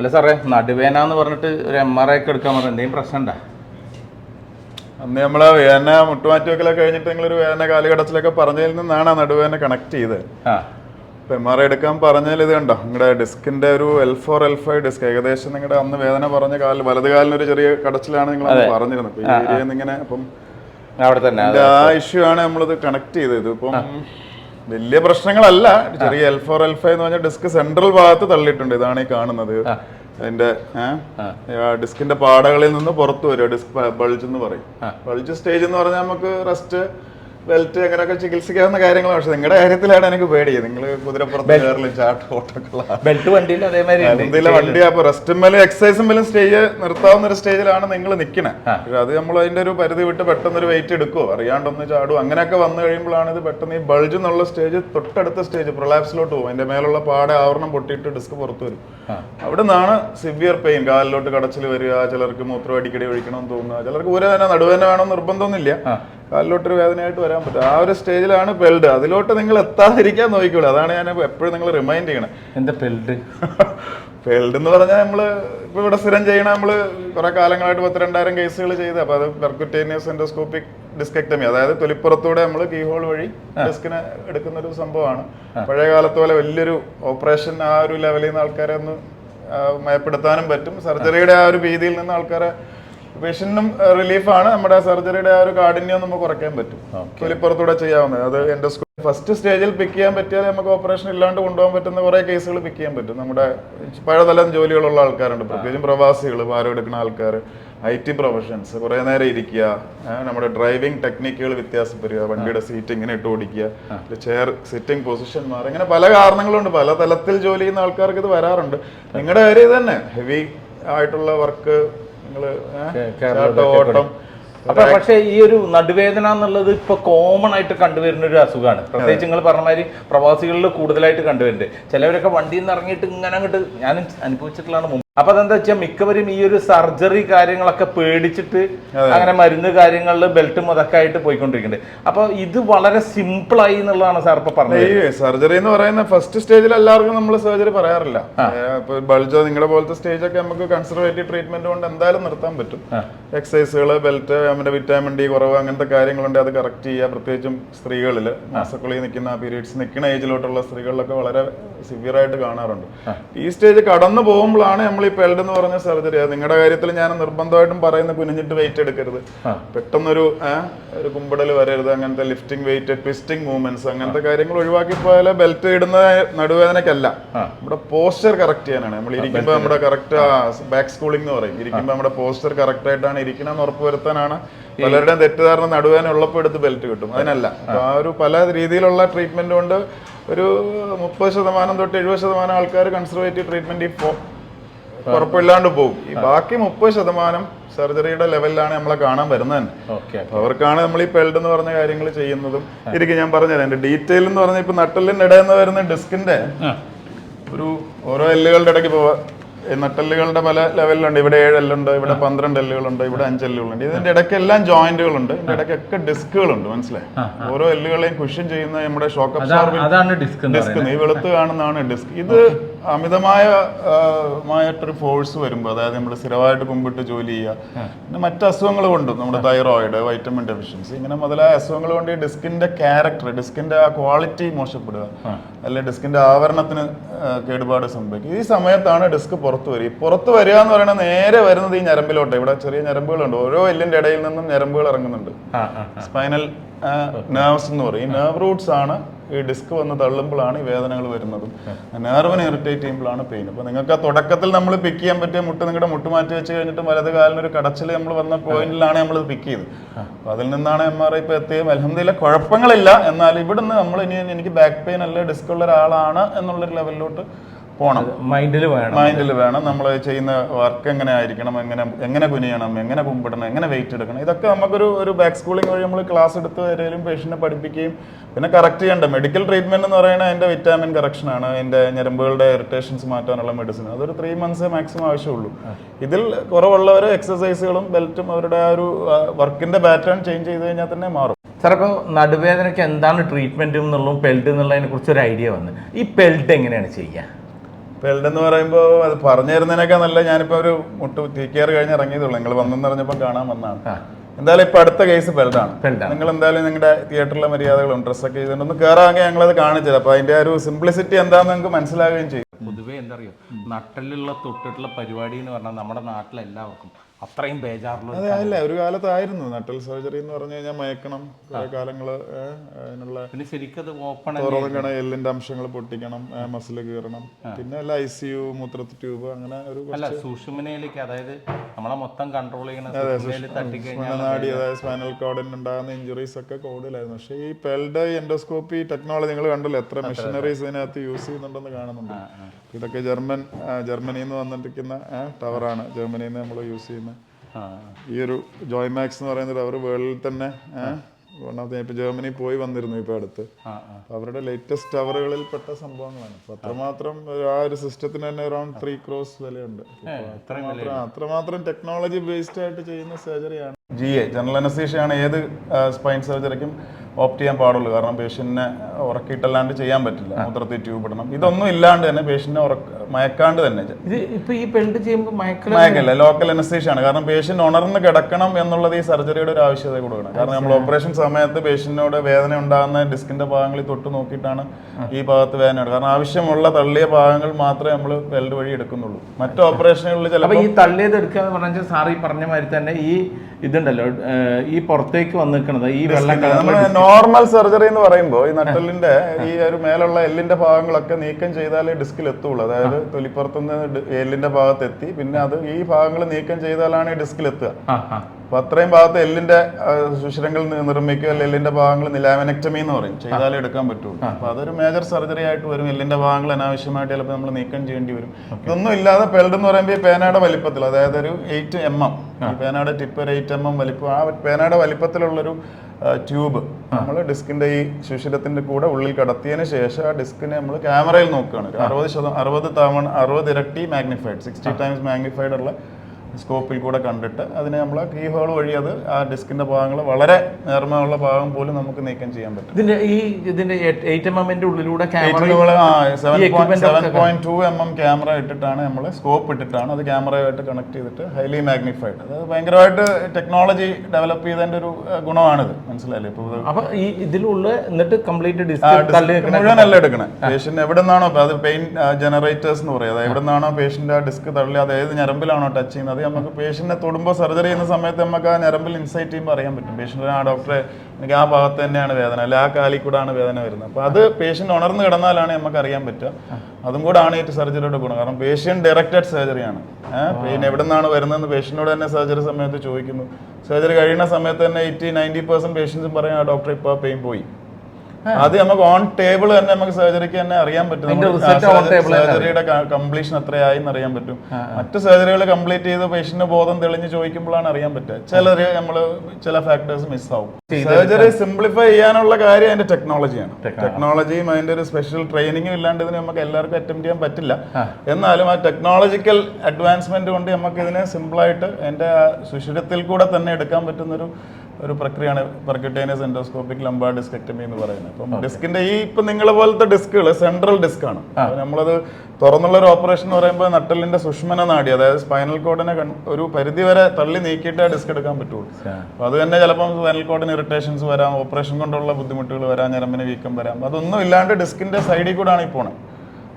അല്ല സാറേ നടുവേന എന്ന് പറഞ്ഞിട്ട് ഒരു എം ആർ ഐ ഒക്കെ എടുക്കാൻ പറഞ്ഞ എന്തെങ്കിലും പ്രശ്നം ഉണ്ടാ അന്ന് നമ്മൾ വേദന മുട്ടുമാറ്റി വെക്കലൊക്കെ കഴിഞ്ഞിട്ട് നിങ്ങളൊരു വേദന കാലുകടച്ചിലൊക്കെ പറഞ്ഞതിൽ നിന്നാണ് ആ നടുവേദന കണക്ട് ചെയ്തത് ആ. എം ആർ ഐ എടുക്കാൻ പറഞ്ഞാൽ ഇത് കണ്ടോ? നിങ്ങളുടെ ഡിസ്കിന്റെ ഒരു L four L five disc ഏകദേശം നിങ്ങളുടെ അന്ന് വേദന പറഞ്ഞ കാലിൽ വലത് കാലിന് ഒരു ചെറിയ കടച്ചിലാണ് നിങ്ങൾ പറഞ്ഞിരുന്നത്. ഇങ്ങനെ അപ്പം അവിടെ തന്നെ ആ ഇഷ്യൂ ആണ് നമ്മളിത് കണക്ട് ചെയ്തത്. ഇപ്പം വലിയ പ്രശ്നങ്ങളല്ല. ചെറിയ എൽ ഫോർ എൽ ഫൈവ് എന്ന് പറഞ്ഞാൽ ഡിസ്ക് സെൻട്രൽ ഭാഗത്ത് തള്ളിയിട്ടുണ്ട്. ഇതാണ് ഈ കാണുന്നത്. അതിന്റെ ഡിസ്കിന്റെ പാടകളിൽ നിന്ന് പുറത്തു വരും. ഡിസ്ക് ബൾജ് എന്ന് പറയും. ബൾജ് സ്റ്റേജ് എന്ന് പറഞ്ഞാൽ നമുക്ക് റെസ്റ്റ് ബെൽറ്റ് അങ്ങനെയൊക്കെ ചികിത്സിക്കാവുന്ന കാര്യങ്ങളാണ്. പക്ഷെ നിങ്ങളുടെ കാര്യത്തിലാണ് എനിക്ക് പേടി. നിങ്ങൾ കുതിരപ്പുറത്ത് കയറലും ചാട്ടം ഓട്ടൊക്കെ ബെൽറ്റ് വണ്ടിയിൽ അതേമാതിരി ഉണ്ട്. എന്തെങ്കിലും വണ്ടി അപ്പൊ റെസ്റ്റും എക്സസൈസും മേലും സ്റ്റേജ് നിർത്താവുന്ന ഒരു സ്റ്റേജിലാണ് നിങ്ങൾ നിൽക്കണേ അത് നമ്മൾ അതിന്റെ ഒരു പരിധി വിട്ട് പെട്ടെന്ന് ഒരു വെയിറ്റ് എടുക്കുവോ? അറിയാണ്ടൊന്ന് ചാടു അങ്ങനെയൊക്കെ വന്നു കഴിയുമ്പോഴാണ് ഇത് പെട്ടെന്ന് ഈ ബൾജ് എന്നുള്ള സ്റ്റേജ് തൊട്ടടുത്ത സ്റ്റേജ് പ്രൊലാപ്സിലോട്ട് പോകും. അതിന്റെ മേലുള്ള പാടെ ആവരണം പൊട്ടിയിട്ട് ഡിസ്ക് പുറത്തു വരും. അവിടെ നിന്നാണ് സിവിയർ പെയിൻ കാലിലോട്ട് കടച്ചിൽ വരിക ചിലർക്ക് മൂത്രം അടിക്കടി ഒഴിക്കണമെന്ന് തോന്നുക ചിലർക്ക് ഊര തന്നെ നടുവേന വേണമെന്ന് നിർബന്ധമൊന്നുമില്ല. കാലിലോട്ടൊരു വേദനയായിട്ട് വരാൻ പറ്റും. ആ ഒരു സ്റ്റേജിലാണ് പെൽഡ് അതിലോട്ട് നിങ്ങൾ എത്താതിരിക്കാൻ നോക്കിക്കോളൂ. അതാണ് ഞാൻ എപ്പോഴും നിങ്ങൾ റിമൈൻഡ് ചെയ്യണം എന്താ പെൽഡ് പെൽഡ് എന്ന് പറഞ്ഞാൽ നമ്മൾ ഇപ്പൊ ഇവിടെ സ്ഥിരം ചെയ്യണ നമ്മൾ കുറെ കാലങ്ങളായിട്ട് പത്തിരണ്ടായിരം കേസുകൾ ചെയ്ത്. അപ്പൊ അത് പെർക്യൂട്ടേനിയസ് എൻഡോസ്കോപ്പിക് ഡിസ്കെക്ടമി അതായത് തൊലിപ്പുറത്തൂടെ നമ്മൾ കീ ഹോൾ വഴി ഡിസ്കിനെ എടുക്കുന്ന ഒരു സംഭവമാണ്. പഴയ കാലത്ത് പോലെ വലിയൊരു ഓപ്പറേഷൻ ആ ഒരു ലെവലിൽ നിന്ന് ആൾക്കാരെ ഒന്ന് മയപ്പെടുത്താനും പറ്റും. സർജറിയുടെ ആ ഒരു രീതിയിൽ നിന്ന് ആൾക്കാരെ പേഷ്യന്റിനും റിലീഫാണ് നമ്മുടെ സർജറിയുടെ ആ ഒരു കാഠിന്യം നമുക്ക് കുറയ്ക്കാൻ പറ്റും. തൊലിപ്പുറത്തൂടെ ചെയ്യാവുന്നത്. അത് എൻഡോസ്കോപ്പി ഫസ്റ്റ് സ്റ്റേജിൽ പിക്ക് ചെയ്യാൻ പറ്റിയാൽ നമുക്ക് ഓപ്പറേഷൻ ഇല്ലാണ്ട് കൊണ്ടുപോകാൻ പറ്റുന്ന കുറേ കേസുകൾ പിക്ക് ചെയ്യാൻ പറ്റും. നമ്മുടെ പഴതലം ജോലികളുള്ള ആൾക്കാരുണ്ട്. പ്രത്യേകിച്ചും പ്രവാസികൾ ഭാരം എടുക്കുന്ന ആൾക്കാർ ഐ ടി പ്രൊഫഷൻസ് കുറേ നേരം ഇരിക്കുക നമ്മുടെ ഡ്രൈവിംഗ് ടെക്നിക്കുകൾ വ്യത്യാസപ്പെടുക വണ്ടിയുടെ സീറ്റ് ഇങ്ങനെ ഇട്ട് ഓടിക്കുക ചെയർ സിറ്റിംഗ് പൊസിഷൻ മാറി. ഇങ്ങനെ പല കാരണങ്ങളുണ്ട്. പല തലത്തിൽ ജോലി ചെയ്യുന്ന ആൾക്കാർക്ക് ഇത് വരാറുണ്ട്. നിങ്ങളുടെ കാര്യം ഇത് തന്നെ. ഹെവി ആയിട്ടുള്ള വർക്ക് നിങ്ങൾ ഓട്ടം. അപ്പൊ പക്ഷേ ഈ ഒരു നടുവേദന എന്നുള്ളത് ഇപ്പൊ കോമൺ ആയിട്ട് കണ്ടുവരുന്ന ഒരു അസുഖമാണ്. പ്രത്യേകിച്ച് നിങ്ങൾ പറഞ്ഞ മാതിരി പ്രവാസികളിൽ കൂടുതലായിട്ട് കണ്ടുവരുന്നുണ്ട്. ചിലവരൊക്കെ വണ്ടിയിൽ നിന്ന് ഇറങ്ങിയിട്ട് ഇങ്ങനെ അങ്ങോട്ട് ഞാൻ അനുഭവിച്ചിട്ടുള്ളതാണ് അപ്പൊ അതെന്താ വെച്ചാൽ മിക്കവരും ഈ ഒരു സർജറി കാര്യങ്ങളൊക്കെ പേടിച്ചിട്ട് അങ്ങനെ മരുന്ന് കാര്യങ്ങളിൽ ബെൽറ്റ് മുതക്കായിട്ട് ആയിട്ട് പോയിക്കൊണ്ടിരിക്കുന്നുണ്ട് അപ്പൊ ഇത് വളരെ സിമ്പിൾ ആയി എന്നുള്ളതാണ് സാർ ഇപ്പൊ പറഞ്ഞത്. സർജറി എന്ന് പറയുന്ന ഫസ്റ്റ് സ്റ്റേജിൽ എല്ലാവർക്കും നമ്മൾ സർജറി പറയാറില്ല. ബൾജോ നിങ്ങളുടെ പോലത്തെ സ്റ്റേജ് ഒക്കെ നമുക്ക് കൺസർവേറ്റീവ് ട്രീറ്റ്മെന്റ് കൊണ്ട് എന്തായാലും നിർത്താൻ പറ്റും. എക്സസൈസുകൾ ബെൽറ്റ് നമ്മുടെ വിറ്റാമിൻ ഡി കുറവ് അങ്ങനത്തെ കാര്യങ്ങളുണ്ട് അത് കറക്റ്റ് ചെയ്യുക. പ്രത്യേകിച്ചും സ്ത്രീകളിൽ മാസക്കുളി നിൽക്കുന്ന പീരീഡ്സ് നിൽക്കുന്ന ഏജിലോട്ടുള്ള സ്ത്രീകളിലൊക്കെ വളരെ സിവിയറായിട്ട് കാണാറുണ്ട്. ഈ സ്റ്റേജ് കടന്നു പോകുമ്പോഴാണ് നമ്മൾ ഈ പെൽഡ് എന്ന് പറഞ്ഞ സർജറി നിങ്ങളുടെ കാര്യത്തിൽ ഞാൻ നിർബന്ധമായിട്ടും പറയുന്ന കുനിഞ്ഞിട്ട് വെയിറ്റ് എടുക്കരുത്. പെട്ടെന്നൊരു ഒരു കുമ്പടൽ വരരുത്. അങ്ങനത്തെ ലിഫ്റ്റിംഗ് വെയിറ്റ് ട്വിസ്റ്റിംഗ് മൂവ്മെന്റ്സ് അങ്ങനത്തെ കാര്യങ്ങൾ ഒഴിവാക്കി പോയാൽ ബെൽറ്റ് ഇടുന്ന നടുവേദനക്കല്ല നമ്മുടെ പോസ്റ്റർ കറക്റ്റ് ചെയ്യാനാണ്. നമ്മൾ ഇരിക്കുമ്പോൾ നമ്മുടെ കറക്റ്റ് ബാക്ക് സ്കൂളിംഗ് എന്ന് പറയും. ഇരിക്കുമ്പോൾ നമ്മുടെ പോസ്റ്റർ കറക്റ്റ് ആയിട്ടാണ് ഇരിക്കണമെന്ന് എന്ന് ഉറപ്പുവരുത്താനാണ് പലരുടെയും തെറ്റിദ്ധാരണ നടുവേന ഉള്ളപ്പോൾ എടുത്ത് ബെൽറ്റ് കിട്ടും. അതിനല്ല. ആ ഒരു പല രീതിയിലുള്ള ട്രീറ്റ്മെന്റ് കൊണ്ട് ഒരു മുപ്പത് ശതമാനം തൊട്ട് എഴുപത് ശതമാനം ആൾക്കാർ കൺസർവേറ്റീവ് ട്രീറ്റ്മെന്റ് ഇപ്പോ കുഴപ്പമില്ലാണ്ട് പോകും. ഈ ബാക്കി മുപ്പത് ശതമാനം സർജറിയുടെ ലെവലിലാണ് നമ്മളെ കാണാൻ വരുന്നത്. തന്നെ അവർക്കാണ് നമ്മൾ ഈ പെൽഡ് എന്ന് പറഞ്ഞ കാര്യങ്ങൾ ചെയ്യുന്നതും. ഇരിക്കും ഞാൻ പറഞ്ഞുതരാം. എന്റെ ഡീറ്റെയിൽ എന്ന് പറഞ്ഞാൽ ഇപ്പൊ നട്ടലിന്റെ ഇടയിൽ നിന്ന് വരുന്ന ഡിസ്കിന്റെ ഒരു ഓരോ എല്ലുകളുടെ ഇടയ്ക്ക് പോവാ ഈ നട്ടെല്ലുകളുടെ പല ലെവലിലുണ്ട്. ഇവിടെ ഏഴ് എല്ലുണ്ട് ഇവിടെ പന്ത്രണ്ട് എല്ലുകളുണ്ട് ഇവിടെ അഞ്ച് എല്ലുകളുണ്ട് ഇതിന്റെ ഇടയ്ക്ക് എല്ലാം ജോയിന്റുകളുണ്ട്. ഇതിന്റെ ഇടയ്ക്കൊക്കെ ഡിസ്കുകളുണ്ട് മനസ്സിലായി? ഓരോ എല്ലുകളെയും കുഷൻ ചെയ്യുന്ന നമ്മുടെ ഷോക്ക് അബ്സോർബിംഗ് അതാണ് ഡിസ്ക് ഡിസ്ക്. ഈ വെളുത്ത് കാണുന്നതാണ് ഡിസ്ക്. ഇത് അമിതമായ മായിട്ടൊരു ഫോഴ്സ് വരുമ്പോൾ അതായത് നമ്മൾ സ്ഥിരമായിട്ട് മുമ്പിട്ട് ജോലി ചെയ്യുക പിന്നെ മറ്റ് അസുഖങ്ങൾ കൊണ്ടും നമ്മുടെ തൈറോയിഡ് വൈറ്റമിൻ ഡെഫിഷ്യൻസി ഇങ്ങനെ മുതലായ അസുഖങ്ങൾ കൊണ്ട് ഈ ഡിസ്കിന്റെ ക്യാരക്ടർ ഡിസ്കിന്റെ ആ ക്വാളിറ്റി മോശപ്പെടുക അല്ലെങ്കിൽ ഡിസ്കിന്റെ ആവരണത്തിന് കേടുപാട് സംഭവിക്കും ഈ സമയത്താണ് ഡിസ്ക് പുറത്തു വരിക. പുറത്തു വരിക എന്ന് പറയുന്നത് നേരെ വരുന്നത് ഈ ഞരമ്പിലോട്ട്. ഇവിടെ ചെറിയ ഞരമ്പുകളുണ്ട്. ഓരോ എല്ലിന്റെ ഇടയിൽ നിന്നും ഞരമ്പുകൾ ഇറങ്ങുന്നുണ്ട്. സ്പൈനൽ നെർവ്സ് എന്ന് പറയും. ഈ നെർവ് റൂട്ട്സ് ആണ് ഈ ഡിസ്ക് വന്ന് തള്ളുമ്പോഴാണ് ഈ വേദനകൾ വരുന്നതും. നെർവിനെ ഇറിറ്റേറ്റ് ചെയ്യുമ്പോഴാണ് പെയിൻ. അപ്പോൾ നിങ്ങൾക്ക് ആ തുടക്കത്തിൽ നമ്മൾ പിക്ക് ചെയ്യാൻ പറ്റിയ മുട്ട് നിങ്ങളുടെ മുട്ട് മാറ്റി വെച്ച് കഴിഞ്ഞിട്ട് വലത് കാലിനൊരു കടച്ചിൽ നമ്മൾ വന്ന പോയിന്റിലാണ് നമ്മൾ പിക്ക് ചെയ്ത് അപ്പോൾ അതിൽ നിന്നാണ് എം ആർ ഐ ഇപ്പോൾ എത്തിയത്. അലഹമ്മദില്ല കുഴപ്പങ്ങളില്ല. എന്നാൽ ഇവിടുന്ന് നമ്മൾ ഇനി എനിക്ക് ബാക്ക് പെയിൻ അല്ല ഡിസ്ക് ഉള്ള ഒരാളാണ് എന്നുള്ളൊരു ലെവലിലോട്ട് പോകണം മൈൻഡിൽ വേണം. മൈൻഡിൽ വേണം. നമ്മൾ ചെയ്യുന്ന വർക്ക് എങ്ങനെ ആയിരിക്കണം? എങ്ങനെ എങ്ങനെ കുനിയണം? എങ്ങനെ കുമ്പിടണം? എങ്ങനെ വെയിറ്റ് എടുക്കണം? ഇതൊക്കെ നമുക്കൊരു ഒരു ബാക്ക് സ്കൂളിംഗ് വഴി നമ്മൾ ക്ലാസ് എടുത്ത് തരുകയും പേഷ്യന്റിനെ പഠിപ്പിക്കുകയും പിന്നെ കറക്റ്റ് ചെയ്യേണ്ട. മെഡിക്കൽ ട്രീറ്റ്മെന്റ് എന്ന് പറയുന്നത് അതിന്റെ വിറ്റാമിൻ കറക്ഷൻ ആണ്. അതിന്റെ ഞരമ്പുകളുടെ ഇറിറ്റേഷൻസ് മാറ്റാനുള്ള മെഡിസിൻ അതൊരു ത്രീ മന്ത്സ് മാക്സിമം ആവശ്യമുള്ളൂ. ഇതിൽ കുറവുള്ളവർ എക്സസൈസുകളും ബെൽറ്റും അവരുടെ ആ ഒരു വർക്കിന്റെ പാറ്റേൺ ചേഞ്ച് ചെയ്ത് കഴിഞ്ഞാൽ തന്നെ മാറും. സാർ ഇപ്പോൾ നടുവേദനയ്ക്ക് എന്താണ് ട്രീറ്റ്മെന്റ് എന്നുള്ളതും പെൽറ്റ് എന്നുള്ളതിനെ കുറിച്ച് ഒരു ഐഡിയ വന്നു. ഈ പെൽറ്റ് എങ്ങനെയാണ് ചെയ്യുക? പെൽഡ് എന്ന് പറയുമ്പോൾ അത് പറഞ്ഞു തരുന്നതിനൊക്കെ നല്ല ഞാനിപ്പോ ഒരു മുട്ട് ടി കെയർ കഴിഞ്ഞ് ഇറങ്ങിയതുള്ളൂ നിങ്ങൾ വന്നെന്ന് പറഞ്ഞപ്പോൾ കാണാൻ വന്നതാണ്. എന്തായാലും ഇപ്പൊ അടുത്ത കേസ് ബെൽഡാണ് പെൽഡാണ്. നിങ്ങൾ എന്തായാലും നിങ്ങളുടെ തിയേറ്ററിലെ മര്യാദകളും ഡ്രസ്സൊക്കെ ചെയ്തിട്ട് ഒന്ന് ഞങ്ങൾ ഞങ്ങളത് കാണിച്ചത് അപ്പൊ അതിന്റെ ആ ഒരു സിംപ്ലിസിറ്റി എന്താണെന്ന് നിങ്ങൾക്ക് മനസ്സിലാവുകയും ചെയ്യും. പൊതുവേ എന്താ പറയുക നട്ടലുള്ള തൊട്ടിട്ടുള്ള പരിപാടി എന്ന് പറഞ്ഞാൽ നമ്മുടെ നാട്ടിലെല്ലാവർക്കും അത്രയും അതെ അല്ല? ഒരു കാലത്തായിരുന്നു. നട്ടൽ സർജറി എന്ന് പറഞ്ഞു കഴിഞ്ഞാൽ മയക്കണം. കുറെ കാലങ്ങൾ അതിനുള്ള പിന്നെ ശരിക്കും അത് ഓപ്പൺ തുറക്കണം എല്ലിന്റെ അംശങ്ങൾ പൊട്ടിക്കണം മസിൽ കീറണം. പിന്നെ അല്ല ഐ സി യു മൂത്രത്തി ട്യൂബ് അങ്ങനെ ഒരു അല്ല സുഷുമനയിലേക്ക് അതായത് നമ്മളെ മൊത്തം കൺട്രോൾ ചെയ്യണം അതായത് സ്പൈനൽ കോഡിന് ഉണ്ടാകുന്ന ഇഞ്ചുറീസ് ഒക്കെ കൂടുതലായിരുന്നു. പക്ഷെ ഈ പെൽഡ് എൻഡോസ്കോപ്പി ടെക്നോളജി നിങ്ങൾ കണ്ടല്ലോ? എത്ര മെഷീനറീസ് ഇതിനകത്ത് യൂസ് ചെയ്യുന്നുണ്ടെന്ന് കാണുന്നുണ്ട്. ഇതൊക്കെ ജർമ്മൻ ജർമ്മനിന്ന് ജർമ്മനിയിൽ നിന്ന് വന്നിരിക്കുന്ന ടവറാണ് ജർമ്മനിയിൽ നിന്ന് നമ്മൾ യൂസ് ചെയ്യുന്ന ഈ ഒരു ജോയ് മാക്സ് എന്ന് പറയുന്നത് അവർ വേൾഡിൽ തന്നെ ഒന്നാമത്തെ ഇപ്പൊ ജർമ്മനി പോയി വന്നിരുന്നു ഇപ്പൊ അടുത്ത്. അവരുടെ ലേറ്റസ്റ്റ് ടവറുകളിൽ പെട്ട സംഭവങ്ങളാണ്. അപ്പൊ അത്രമാത്രം ഒരു ആ ഒരു സിസ്റ്റത്തിന് തന്നെ അറൌണ്ട് ത്രീ ക്രോസ് വിലയുണ്ട്. അത്രമാത്രം അത്രമാത്രം ടെക്നോളജി ബേസ്ഡ് ആയിട്ട് ചെയ്യുന്ന സർജറിയാണ് ജി എ ജനറൽ അനസ്തീഷയാണ് ഏത് സ്പൈൻ സർജറിക്കും ഓപ്റ്റ് ചെയ്യാൻ പാടുള്ളൂ. കാരണം പേഷ്യന്റിനെ ഉറക്കിയിട്ടല്ലാണ്ട് ചെയ്യാൻ പറ്റില്ല. മൂത്രത്തിൽ ട്യൂബ് ഇടണം. ഇതൊന്നും ഇല്ലാണ്ട് തന്നെ പേഷ്യന്റിനെ ഉറക്ക മയക്കാണ്ട് തന്നെ ഇത് ഇപ്പൊ ഈ പെൽഡ് ചെയ്യുമ്പോൾ മയക്കല്ല ലോക്കൽ അനസ്തീഷയാണ് കാരണം പേഷ്യന്റ് ഉണർന്ന് കിടക്കണം എന്നുള്ളത് ഈ സർജറിയുടെ ഒരു ആവശ്യത കൂടെ വേണം കാരണം നമ്മൾ ഓപ്പറേഷൻ സമയത്ത് പേഷ്യന്റിനോട് വേദന ഉണ്ടാകുന്ന ഡിസ്കിന്റെ ഭാഗങ്ങളിൽ തൊട്ട് നോക്കിയിട്ടാണ് ഈ ഭാഗത്ത് വേദന കാരണം ആവശ്യമുള്ള തള്ളിയ ഭാഗങ്ങൾ മാത്രമേ നമ്മൾ വെൽഡ് വഴി എടുക്കുന്നുള്ളൂ. മറ്റു ഓപ്പറേഷനുകളിൽ ചിലപ്പോൾ ഈ തള്ളിയത് എടുക്കുക എന്ന് പറഞ്ഞാൽ സാർ ഈ പറഞ്ഞ മാതിരി തന്നെ ഈ ഇതുണ്ടല്ലോ ഈ പുറത്തേക്ക് വന്നിരിക്കുന്നത് ഈ വെള്ളം നോർമൽ സർജറി എന്ന് പറയുമ്പോൾ ഈ നട്ടലിന്റെ ഈ ഒരു മേലുള്ള എല്ലിന്റെ ഭാഗങ്ങളൊക്കെ നീക്കം ചെയ്താലേ ഡിസ്കിൽ എത്തുള്ളൂ. അതായത് തൊലിപ്പുറത്തുനിന്ന് എല്ലിന്റെ ഭാഗത്ത് എത്തി പിന്നെ അത് ഈ ഭാഗങ്ങൾ നീക്കം ചെയ്താലാണ് ഈ ഡിസ്കിൽ എത്തുക. അപ്പൊ അത്രയും ഭാഗത്ത് എല്ലിന്റെ സുഷിരങ്ങൾ നിർമ്മിക്കുക അല്ലെങ്കിൽ എല്ലിന്റെ ഭാഗങ്ങൾ നിലാമിനക്ടമി എന്ന് പറയും. ചെയ്താലേ എടുക്കാൻ പറ്റുള്ളൂ. അപ്പൊ അതൊരു മേജർ സർജറി ആയിട്ട് വരും. എല്ലിന്റെ ഭാഗങ്ങൾ അനാവശ്യമായിട്ട് ചിലപ്പോൾ നമ്മൾ നീക്കം ചെയ്യേണ്ടി വരും. ഇതൊന്നും ഇല്ലാതെ പെൽഡ് എന്ന് പറയുമ്പോൾ ഈ പേനയുടെ വലിപ്പത്തിൽ അതായത് ഒരു എയ്റ്റ് എം എം. പേനയുടെ ടിപ്പ് ഒരു എയ്റ്റ് എം എം വലിപ്പം. ആ പേനയുടെ വലിപ്പത്തിലുള്ളൊരു ട്യൂബ് നമ്മൾ ഡിസ്കിന്റെ ഈ ശുശിരത്തിന്റെ കൂടെ ഉള്ളിൽ കടത്തിയതിനു ശേഷം ആ ഡിസ്കിനെ നമ്മൾ ക്യാമറയിൽ നോക്കുകയാണ്. അറുപത് ശതമാനം അറുപത് തവണ അറുപത് ഇരട്ടി മാഗ്നിഫൈഡ് സിക്സ്റ്റി ടൈംസ് മാഗ്നിഫൈഡ് ഉള്ള സ്കോപ്പിൽ കൂടെ കണ്ടിട്ട് അതിനെ നമ്മൾ കീ ഹോൾ വഴി അത് ആ ഡിസ്കിന്റെ ഭാഗങ്ങൾ വളരെ നേർമയുള്ള ഭാഗം പോലും നമുക്ക് നീക്കം ചെയ്യാൻ പറ്റും. ഇതിന്റെ ഈ ഇതിന്റെ എയ്റ്റ് എം എമ്മിന്റെ ഉള്ളിലൂടെ seven point two M M camera ഇട്ടിട്ടാണ് നമ്മൾ സ്കോപ്പ് ഇട്ടിട്ടാണ് അത് ക്യാമറയുമായിട്ട് കണക്ട് ചെയ്തിട്ട് ഹൈലി മാഗ്നിഫൈഡ് അത് ഭയങ്കരമായിട്ട് ടെക്നോളജി ഡെവലപ്പ് ചെയ്തതിന്റെ ഒരു ഗുണമാണിത്. മനസ്സിലായില്ലേ? ഇപ്പോൾ അപ്പൊ ഈ ഇതിലുള്ള എന്നിട്ട് കംപ്ലീറ്റ് ഡിസ്ക് മുഴുവനല്ല എടുക്കണേ? പേഷ്യന്റ് എവിടെ നിന്നാണോ അത് പെയിൻ ജനറേറ്റേഴ്സ് എന്ന് പറയും. അതായത് എവിടെ നിന്നാണോ പേഷ്യന്റ് ആ ഡിസ്ക് തള്ളി അതായത് ഏത് ഞരമ്പിലാണോ ടച്ച് ചെയ്യുന്നത് അത് നമുക്ക് പേഷ്യന്റിനെ തൊടുമ്പോൾ സർജറി ചെയ്യുന്ന സമയത്ത് നമുക്ക് ആ ഞരമ്പിൽ ഇൻസൈറ്റ് ചെയ്യുമ്പോൾ അറിയാൻ പറ്റും. പേഷ്യന്റ് ആ ഡോക്ടറെ എനിക്ക് ആ ഭാഗത്ത് തന്നെയാണ് വേദന അല്ലെ ആ കാലിൽ കൂടാണ് വേദന വരുന്നത്. അപ്പോൾ അത് പേഷ്യന്റ് ഉണർന്ന് കിടന്നാലാണ് നമുക്ക് അറിയാൻ പറ്റുക. അതും കൂടാണ് ഈ സർജറിയുടെ ഗുണം. കാരണം പേഷ്യന്റ് ഡയറക്റ്റഡ് സർജറിയാണ് പിന്നെ എവിടെ നിന്നാണ് വരുന്നതെന്ന് പേഷ്യന്റിനോട് തന്നെ സർജറി സമയത്ത് ചോദിക്കുന്നു. സർജറി കഴിയുന്ന സമയത്ത് തന്നെ എയ്റ്റി നയന്റി പെർസെന്റ് പേഷ്യൻസും പറയും ആ ഡോക്ടർ ഇപ്പോൾ പെയിൻ പോയി. അത് നമുക്ക് ഓൺ ടേബിൾ തന്നെ നമുക്ക് സർജറിക്ക് തന്നെ അറിയാൻ പറ്റും. സർജറിയുടെ കംപ്ലീഷൻ എത്രയായി എന്ന് അറിയാൻ പറ്റും. മറ്റ് സർജറികൾ കംപ്ലീറ്റ് ചെയ്ത് പേഷ്യന്റ് ബോധം തെളിഞ്ഞ് ചോദിക്കുമ്പോഴാണ് അറിയാൻ പറ്റുക. ചിലര് നമ്മൾ ചില ഫാക്ടേഴ്സ് മിസ് മിസ്സാവും സർജറി സിംപ്ലിഫൈ ചെയ്യാനുള്ള കാര്യം അതിന്റെ ടെക്നോളജിയാണ് ടെക്നോളജിയും അതിന്റെ ഒരു സ്പെഷ്യൽ ട്രെയിനിങ്ങും ഇല്ലാണ്ട് ഇതിന് നമുക്ക് എല്ലാവർക്കും അറ്റംപ്റ്റ് ചെയ്യാൻ പറ്റില്ല. എന്നാലും ആ ടെക്നോളജിക്കൽ അഡ്വാൻസ്മെന്റ് കൊണ്ട് നമുക്ക് ഇതിനെ സിമ്പിളായിട്ട് അതിന്റെ ആ സുഷിരത്തിൽ കൂടെ തന്നെ എടുക്കാൻ പറ്റുന്ന ഒരു പ്രക്രിയയാണ് പെർക്യൂട്ടേനിയസ് എൻഡോസ്കോപ്പിക് ലംബാ ഡിസ്കെക്ടമി എന്ന് പറയുന്നത്. അപ്പം ഡിസ്കിന്റെ ഈ ഇപ്പൊ നിങ്ങളെ പോലത്തെ ഡിസ്കുകൾ സെൻട്രൽ ഡിസ്ക് ആണ്. നമ്മളത് തുറന്നുള്ള ഒരു ഓപ്പറേഷൻ എന്ന് പറയുമ്പോൾ നട്ടലിന്റെ സുഷ്മന നാടി അതായത് സ്പൈനൽ കോഡിനെ ഒരു പരിധി വരെ തള്ളി നീക്കിയിട്ട് ഡിസ്ക് എടുക്കാൻ പറ്റുള്ളൂ. അപ്പൊ അത് തന്നെ ചിലപ്പം സ്പൈനൽ കോഡിന് ഇറിറ്റേഷൻസ് വരാം ഓപ്പറേഷൻ കൊണ്ടുള്ള ബുദ്ധിമുട്ടുകൾ വരാം ഞരമ്പിന് വീക്കം വരാം. അതൊന്നും ഇല്ലാണ്ട് ഡിസ്കിന്റെ സൈഡിൽ ആണ് ഈ പോണത്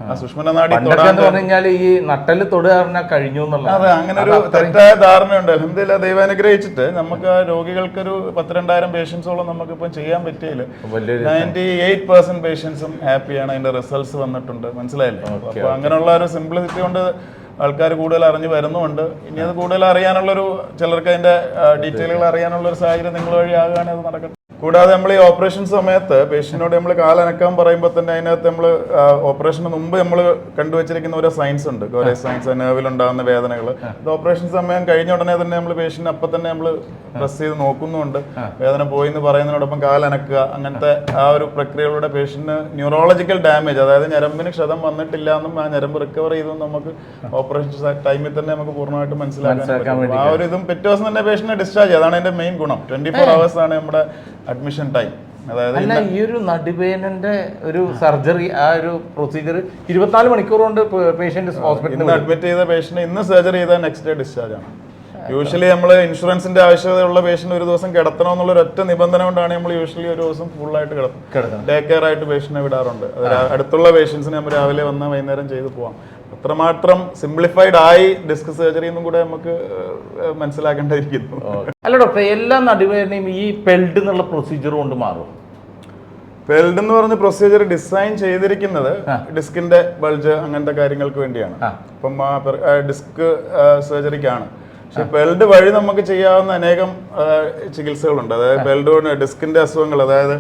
ആ. സുഷ്മന നാടി പണ്ടൊക്കെ തൊടാൻ എന്ന് പറഞ്ഞു ഈ നട്ടൽ തൊടുക കഴിഞ്ഞു അതെ അങ്ങനെ ഒരു തെറ്റായ ധാരണയുണ്ട് അലഹമില്ല ദൈവം അനുഗ്രഹിച്ചിട്ട് നമുക്ക് ആ രോഗികൾക്കൊരു പത്ത് രണ്ടായിരം പേഷ്യൻസോളം നമുക്കിപ്പം ചെയ്യാൻ പറ്റിയില്ല നയന്റി എയ്റ്റ് പെർസെന്റ് പേഷ്യൻസും ഹാപ്പിയാണ് അതിന്റെ റിസൾട്ട്സ് വന്നിട്ടുണ്ട്. മനസ്സിലായില്ലേ? അപ്പൊ അങ്ങനെയുള്ള ഒരു സിംപ്ലിസിറ്റി കൊണ്ട് ആൾക്കാർ കൂടുതൽ അറിഞ്ഞു വരുന്നുണ്ട് ഇനി അത് കൂടുതൽ അറിയാനുള്ളൊരു ചിലർക്ക് അതിന്റെ ഡീറ്റെയിലുകൾ അറിയാനുള്ള ഒരു സാഹചര്യം നിങ്ങൾ വഴി ആകുകയാണെങ്കിൽ അത് നടക്കട്ടെ. കൂടാതെ നമ്മൾ ഈ ഓപ്പറേഷൻ സമയത്ത് പേഷ്യന്റിനോട് നമ്മൾ കാലനക്കാൻ പറയുമ്പോൾ തന്നെ അതിനകത്ത് നമ്മൾ ഓപ്പറേഷന് മുമ്പ് നമ്മൾ കണ്ടുവച്ചിരിക്കുന്ന ഓരോ സയൻസ് ഉണ്ട്. ഓരോ സയൻസ് നെർവിലുണ്ടാകുന്ന വേദനകൾ ഇത് ഓപ്പറേഷൻ സമയം കഴിഞ്ഞ ഉടനെ തന്നെ നമ്മൾ പേഷ്യന്റ് അപ്പം തന്നെ നമ്മൾ പ്രസ് ചെയ്ത് നോക്കുന്നുണ്ട്. വേദന പോയി എന്ന് പറയുന്നതിനോടൊപ്പം കാലനക്കുക അങ്ങനത്തെ ആ ഒരു പ്രക്രിയകളുടെ പേഷ്യന്റിന് ന്യൂറോളജിക്കൽ ഡാമേജ് അതായത് ഞരമ്പിന് ക്ഷതം വന്നിട്ടില്ല എന്നും ആ ഞരമ്പ് റിക്കവർ ചെയ്തെന്നും നമുക്ക് ഓപ്പറേഷൻ ടൈമിൽ തന്നെ നമുക്ക് പൂർണമായിട്ട് മനസ്സിലാക്കാൻ പറ്റും. ആ ഒരു ഇതും പിറ്റേ ദിവസം തന്നെ പേഷ്യന്റിനെ ഡിസ്ചാർജ് അതാണ് അതിന്റെ മെയിൻ ഗുണം. ട്വന്റി ഫോർ അവേഴ്സ് ആണ് നമ്മുടെ അഡ്മിഷൻ ടൈം അതായത് അല്ല ഈ ഒരു നടുവേനന്റെ ഒരു സർജറി ആ ഒരു പ്രൊസീജിയർ ഇരുപത്തിനാല് മണിക്കൂർ കൊണ്ട് പേഷ്യന്റ് ഹോസ്പിറ്റലിൽ അഡ്മിറ്റ് ചെയ്ത പേഷ്യന്റ് ഇന്ന് സർജറി ചെയ്താൽ നെക്സ്റ്റ് ഡേ ഡിസ്ചാർജ് ആണ്. യൂഷ്വലി നമ്മൾ ഇൻഷുറൻസിന്റെ ആവശ്യതയുള്ള പേഷ്യന്റ് ഒരു ദിവസം കിടത്തണമെന്നുള്ള ഒരു ഒറ്റ നിബന്ധന കൊണ്ടാണ് നമ്മൾ യൂഷ്വലി ഒരു ദിവസം ഫുൾ ആയിട്ട് കിടത്തും ഡേ കെയർ ആയിട്ട് പേഷ്യന്റിനെ വിടാറുണ്ട് അടുത്തുള്ള പേഷ്യൻസിനെ നമ്മൾ രാവിലെ വന്ന് വൈകുന്നേരം ചെയ്തു പോവാം. അത്രമാത്രം സിംപ്ലിഫൈഡ് ആയി ഡിസ്ക് സർജറി എന്നും കൂടെ നമുക്ക് മനസ്സിലാക്കേണ്ടിയിരിക്കുന്നു അല്ല ഡോക്ടർ എല്ലാ നടുവേദനയും ഈ പെൽഡ് എന്നുള്ള പ്രൊസീജിയർ കൊണ്ട് മാറും. പെൽഡ് എന്ന് പറഞ്ഞ പ്രൊസീജിയർ ഡിസൈൻ ചെയ്തിരിക്കുന്നത് ഡിസ്കിന്റെ ബൾജ് അങ്ങനത്തെ കാര്യങ്ങൾക്ക് വേണ്ടിയാണ്. അപ്പം ഡിസ്ക് സർജറിക്കാണ് പക്ഷെ പെൽഡ് വഴി നമുക്ക് ചെയ്യാവുന്ന അനേകം ചികിത്സകളുണ്ട്. അതായത് പെൽഡ് കൊണ്ട് ഡിസ്കിന്റെ അസുഖങ്ങൾ അതായത്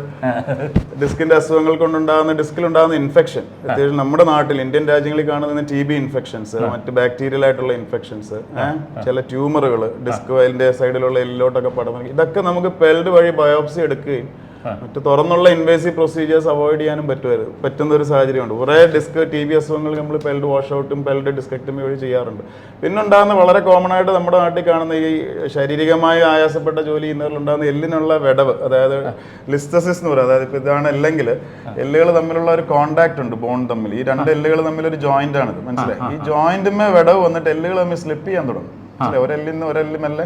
ഡിസ്കിന്റെ അസുഖങ്ങൾ കൊണ്ടുണ്ടാകുന്ന ഡിസ്കിൽ ഉണ്ടാകുന്ന ഇൻഫെക്ഷൻ പ്രത്യേകിച്ച് നമ്മുടെ നാട്ടിൽ ഇന്ത്യൻ രാജ്യങ്ങളിൽ കാണുന്ന ടി ബി ഇൻഫെക്ഷൻസ് മറ്റ് ബാക്ടീരിയൽ ആയിട്ടുള്ള ഇൻഫെക്ഷൻസ് ചില ട്യൂമറുകൾ ഡിസ്ക് അതിന്റെ സൈഡിലുള്ള എല്ലിലോട്ടൊക്കെ പടർന്നു ഇതൊക്കെ നമുക്ക് പെൽഡ് വഴി ബയോപ്സി എടുക്കുകയും മറ്റ് തുറന്നുള്ള ഇൻവേസീവ് പ്രൊസീജിയേഴ്സ് അവോയ്ഡ് ചെയ്യാനും പറ്റുമായിരുന്നു പറ്റുന്ന ഒരു സാഹചര്യമുണ്ട്. കുറേ ഡിസ്ക് ടി ബി അസുഖങ്ങൾ നമ്മൾ പെൽഡ് വാഷ് ഔട്ടും പെൽഡ് ഡിസ്കക്ടമി വഴി ചെയ്യാറുണ്ട്. പിന്നെ ഉണ്ടാകുന്ന വളരെ കോമൺ ആയിട്ട് നമ്മുടെ നാട്ടിൽ കാണുന്ന ഈ ശാരീരികമായി ആയാസപ്പെട്ട ജോലി ചെയ്യുന്നവരിലുണ്ടാകുന്ന എല്ലിനുള്ള വിടവ് അതായത് ലിസ്റ്റസിസ് എന്ന് പറയുക അതായത് ഇപ്പോൾ ഇതാണ് അല്ലെങ്കിൽ എല്ലുകൾ തമ്മിലുള്ള ഒരു കോണ്ടാക്ട് ഉണ്ട് ബോൺ തമ്മിൽ. ഈ രണ്ട് എല്ലുകൾ തമ്മിൽ ഒരു ജോയിന്റ് ആണ് മനസ്സിലായി? ഈ ജോയിന്റുമേ വിടവ് വന്നിട്ട് എല്ലുകൾ തമ്മിൽ സ്ലിപ്പ് ചെയ്യാൻ തുടങ്ങും. ഒരെല്ലിന്ന് ഒരെല്ലുമല്ലേ മെല്ലെ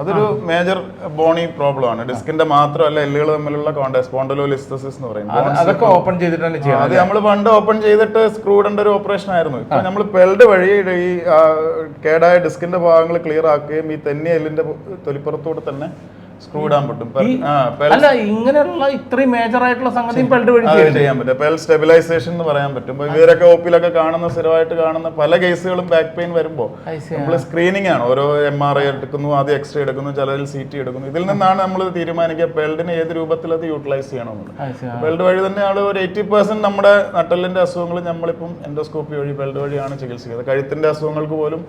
അതൊരു മേജർ ബോണി പ്രോബ്ലം ആണ്. ഡിസ്കിന്റെ മാത്രമല്ല എല്ലുകൾ തമ്മിലുള്ള കോണ്ടാക്ട് സ്പോണ്ടലോലിസ്തസിസ് എന്ന് പറയും. അതൊക്കെ ഓപ്പൺ ചെയ്തിട്ടാണ് ചെയ്യുന്നത് അത് നമ്മൾ പണ്ട് ഓപ്പൺ ചെയ്തിട്ട് സ്ക്രൂ ഇടേണ്ട ഒരു ഓപ്പറേഷൻ ആയിരുന്നു. ഇപ്പൊ നമ്മൾ പെൽഡ് വഴി ഈ കേടായ ഡിസ്കിന്റെ ഭാഗങ്ങൾ ക്ലിയർ ആക്കുകയും ഈ തെന്നി എല്ലിന്റെ തൊലിപ്പുറത്തൂടെ തന്നെ സ്ക്രൂ ഇടാൻ പറ്റും അല്ല ഇങ്ങനെയുള്ള ഇത്രയും മേജർ ആയിട്ടുള്ള സംഗതിയും പെൽഡ് വഴി ചെയ്യാൻ പറ്റും. പെൽ സ്റ്റെബിലൈസേഷൻ എന്ന് പറയാൻ പറ്റും. ഇവരൊക്കെ ഒപ്പിലൊക്കെ കാണുന്ന സ്ഥിരമായിട്ട് കാണുന്ന പല കേസുകളും ബാക്ക് പെയിൻ വരുമ്പോൾ നമ്മൾ സ്ക്രീനിങ് ആണ്. ഓരോ എം ആർ ഐ എടുക്കുന്നു ആദ്യം എക്സ്റേ എടുക്കുന്നു ചിലരിൽ സി ടി എടുക്കുന്നു. ഇതിൽ നിന്നാണ് നമ്മൾ തീരുമാനിക്കുക പെൽഡിന് ഏത് രൂപത്തിൽ അത് യൂട്ടിലൈസ് ചെയ്യണമെന്നുള്ളത്. പെൽഡ് വഴി തന്നെ ആൾ ഒരു എയ്റ്റി പെർസെന്റ് നമ്മുടെ നട്ടലിന്റെ അസുഖങ്ങൾ നമ്മളിപ്പം എൻഡോസ്കോപ്പി വഴി പെൽഡ് വഴിയാണ് ചികിത്സിക്കുന്നത്. കഴുത്തിന്റെ അസുഖങ്ങൾക്ക് പോലും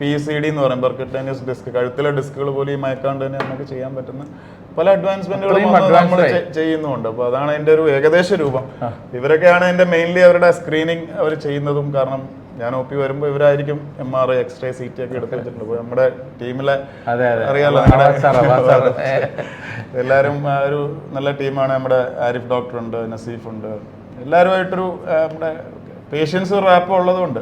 പി സി ഡി എന്ന് പറയും ബർക്കറ്റാനിയസ് ഡിസ്ക് കഴുത്തിലെ ഡിസ്കുകൾ പോലും ഈ മയക്കാണ്ട് തന്നെ നമുക്ക് ചെയ്യാൻ പറ്റുന്ന പല അഡ്വാൻസ്മെന്റുകളും നമ്മൾ ചെയ്യുന്നുണ്ട് അപ്പോൾ അതാണ് അതിന്റെ ഒരു ഏകദേശ രൂപം. ഇവരൊക്കെയാണ് എന്റെ മെയിൻലി അവരുടെ സ്ക്രീനിങ് അവർ ചെയ്യുന്നതും കാരണം ഞാൻ ഒ പി വരുമ്പോൾ ഇവരായിരിക്കും M R I x ray C T ഒക്കെ എടുത്ത് വെച്ചിട്ടുണ്ട്. അപ്പോൾ നമ്മുടെ ടീമിലെ അറിയാലോ എല്ലാരും. എല്ലാവരും ആ, ഒരു നല്ല ടീമാണ്. നമ്മുടെ ആരിഫ് ഡോക്ടർ ഉണ്ട് നസീഫ് ഉണ്ട്. എല്ലാവരുമായിട്ടൊരു നമ്മുടെ പേഷ്യൻസ് റാപ്പ് ഉള്ളതുകൊണ്ട്.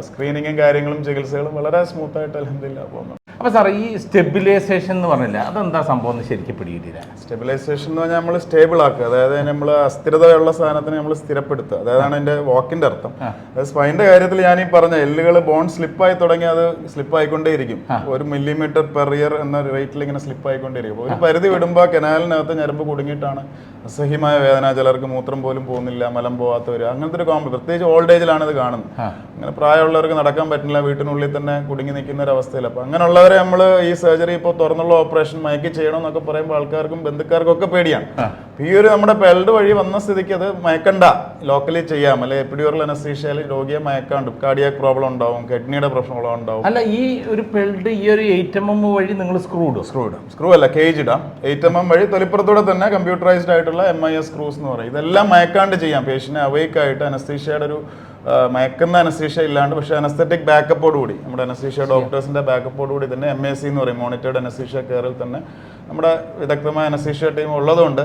സ്ക്രീനിങ്ങും കാര്യങ്ങളും ചികിത്സകളും വളരെ സ്മൂത്തായിട്ട് അലഹമില്ല പോകുന്നു അപ്പൊ സാർ ഈ സ്റ്റെബിലൈസേഷൻ എന്ന് പറഞ്ഞില്ല അതെന്താ സംഭവം എന്ന് ശരിക്കും പിടികിട്ടില്ല സ്റ്റെബിലൈസേഷൻ എന്ന് പറഞ്ഞാൽ നമ്മൾ സ്റ്റേബിൾ ആക്കുക. അതായത് നമ്മൾ അസ്ഥിരതയുള്ള സാധനത്തിനെ നമ്മൾ സ്ഥിരപ്പെടുത്തുക. അതായതാണ് എന്റെ വാക്കിന്റെ അർത്ഥം. അതായത് സ്പൈന്റെ കാര്യത്തിൽ ഞാൻ ഈ പറഞ്ഞ എല്ലുകൾ ബോൺ സ്ലിപ്പായി തുടങ്ങി അത് സ്ലിപ്പ് ആയിക്കൊണ്ടേയിരിക്കും. ഒരു മില്ലിമീറ്റർ പെർ ഇയർ എന്ന റേറ്റിൽ ഇങ്ങനെ സ്ലിപ്പ് ആയിക്കൊണ്ടേയിരിക്കും. ഒരു പരിധി വിടുമ്പോൾ കനാലിനകത്ത് ഞരമ്പ് കുടുങ്ങിയിട്ടാണ് അസഹ്യമായ വേദന ചിലർക്ക് മൂത്രം പോലും പോകുന്നില്ല മലം പോകാത്തവർ അങ്ങനത്തെ ഒരു കോമ്പ് പ്രത്യേകിച്ച് ഓൾഡ് ഏജിലാണ് ഇത് കാണുന്നത്. അങ്ങനെ പ്രായമുള്ളവർക്ക് നടക്കാൻ പറ്റില്ല വീട്ടിനുള്ളിൽ തന്നെ കുടുങ്ങി നിൽക്കുന്ന ഒരു അവസ്ഥയിൽ അപ്പോൾ അങ്ങനെയുള്ളവരെ നമ്മൾ ഈ സർജറി ഇപ്പോൾ തുറന്നുള്ള ഓപ്പറേഷൻ മയക്കി ചെയ്യണം എന്നൊക്കെ പറയുമ്പോൾ ആൾക്കാർക്കും ബന്ധുക്കാർക്കും ഒക്കെ പേടിയാണ് ഈ ഒരു നമ്മുടെ പെൽഡ് വഴി വന്ന സ്ഥിതിക്ക് അത് മയക്കണ്ട. ലോക്കലി ചെയ്യാം. അല്ലെ എപ്പിഡ്യൂറൽ അനസ്തീഷ്യയിൽ രോഗിയെ മയക്കാണ്ട്. കാർഡിയാക് പ്രോബ്ലം ഉണ്ടാവും കിഡ്നിയുടെ പ്രശ്നങ്ങളോ ഉണ്ടാവും. അല്ല ഈ ഒരു പെൽഡ് ഈ ഒരു എയ്റ്റ് എം എം വഴി നിങ്ങൾ സ്ക്രൂ ഇടും സ്ക്രൂ ഇടാം. സ്ക്രൂ അല്ല കേജ് ഇടാം. എയ്റ്റ് എം എം വഴി തൊലിപ്പുറത്തൂടെ തന്നെ കമ്പ്യൂട്ടറൈസ്ഡ് ആയിട്ടുള്ള എം ഐ എസ് സ്ക്രൂസ് എന്ന് പറയും. ഇതെല്ലാം മയക്കാണ്ട് ചെയ്യാം. പേഷ്യനെ അവൈക്കായിട്ട് അനസ്തീഷ്യയുടെ ഒരു മയക്കുന്ന അനസ്തീഷ ഇല്ലാണ്ട് പക്ഷേ അനസ്തറ്റിക് ബാക്കപ്പോട് കൂടി നമ്മുടെ അനസ്തീഷ ഡോക്ടേഴ്സിന്റെ ബാക്കപ്പോട് കൂടി തന്നെ എം എ സി എന്ന് പറയും. മോണിറ്റേഡ് അനസ്തീഷ കെയറിൽ തന്നെ നമ്മുടെ വിദഗ്ധമായ അനസ്തീഷ ടീം ഉള്ളതുകൊണ്ട്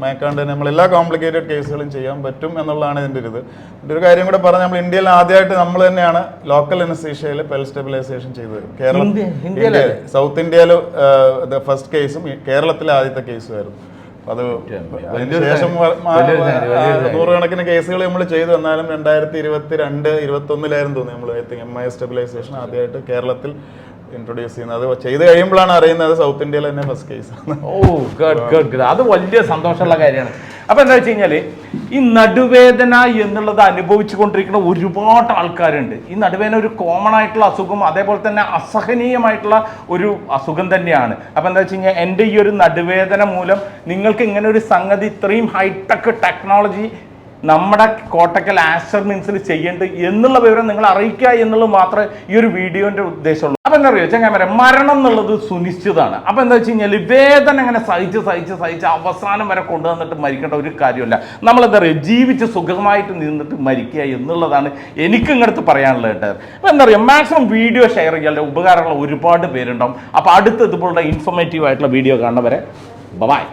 മയക്കാണ്ട് തന്നെ നമ്മൾ എല്ലാ കോംപ്ലിക്കേറ്റഡ് കേസുകളും ചെയ്യാൻ പറ്റും എന്നുള്ളതാണ് ഇതിന്റെ ഒരു ഇത്. ഇതിന്റെ ഒരു കാര്യം കൂടെ പറഞ്ഞാൽ നമ്മൾ ഇന്ത്യയിൽ ആദ്യമായിട്ട് നമ്മൾ തന്നെയാണ് ലോക്കൽ അനസ്തീഷ്യയിൽ പെൽ സ്റ്റെബിലൈസേഷൻ ചെയ്തത് കേരളം സൗത്ത് ഇന്ത്യയിൽ ഫസ്റ്റ് കേസും കേരളത്തിലെ ആദ്യത്തെ കേസുമായിരുന്നു അത് ശേഷം. നൂറുകണക്കിന് കേസുകൾ നമ്മൾ ചെയ്തു. എന്നാലും രണ്ടായിരത്തി ഇരുപത്തി രണ്ട് ഇരുപത്തി ഒന്നിലായിരുന്നു തോന്നി നമ്മൾ I think M I stabilization ആദ്യമായിട്ട് കേരളത്തിൽ ഇൻട്രൊഡ്യൂസ് ചെയ്യുന്നത്. ചെയ്ത് കഴിയുമ്പോഴാണ് അറിയുന്നത് സൗത്ത് ഇന്ത്യയിൽ തന്നെ ഫസ്റ്റ് കേസ് ഓ ഗഡ് ഗഡ് ഗഡ് അത് വലിയ സന്തോഷമുള്ള കാര്യമാണ്. അപ്പൊ എന്താ വെച്ച് കഴിഞ്ഞാൽ ഈ നടുവേദന എന്നുള്ളത് അനുഭവിച്ചു കൊണ്ടിരിക്കുന്ന ഒരുപാട് ആൾക്കാരുണ്ട്. ഈ നടുവേദന ഒരു കോമൺ ആയിട്ടുള്ള അസുഖം അതേപോലെ തന്നെ അസഹനീയമായിട്ടുള്ള ഒരു അസുഖം തന്നെയാണ്. അപ്പൊ എന്താ വെച്ച് കഴിഞ്ഞാൽ എന്റെ ഈ ഒരു നടുവേദന മൂലം നിങ്ങൾക്ക് ഇങ്ങനെ ഒരു സംഗതി ഇത്രയും ഹൈടെക് ടെക്നോളജി നമ്മുടെ കോട്ടക്കൽ ആസ്റ്റർ മിൻസിൽ ചെയ്യേണ്ടത് എന്നുള്ള വിവരം നിങ്ങൾ അറിയിക്കുക എന്നുള്ളത് മാത്രമേ ഈ ഒരു വീഡിയോന്റെ ഉദ്ദേശമുള്ളൂ. അപ്പൊ എന്താ പറയുക ചങ്ങാമര മരണം എന്നുള്ളത് സുനിശ്ചിതമാണ്. അപ്പൊ എന്താ വെച്ച് കഴിഞ്ഞാൽ വേദന അങ്ങനെ സഹിച്ച് സഹിച്ച് സഹിച്ച് അവസാനം വരെ കൊണ്ടുവന്നിട്ട് മരിക്കേണ്ട ഒരു കാര്യമില്ല. നമ്മളെന്താ പറയുക ജീവിച്ച് സുഖമായിട്ട് നിന്നിട്ട് മരിക്കുക എന്നുള്ളതാണ് എനിക്ക് ഇങ്ങടുത്ത് പറയാനുള്ളത് കേട്ടോ. അപ്പൊ എന്താ പറയുക മാക്സിമം വീഡിയോ ഷെയർ ചെയ്യാൻ ഉപകാരങ്ങൾ ഒരുപാട് പേരുണ്ടാവും. അപ്പൊ അടുത്ത ഇതുപോലുള്ള ഇൻഫോർമേറ്റീവ് ആയിട്ടുള്ള വീഡിയോ കാണുന്നവരെ ബൈ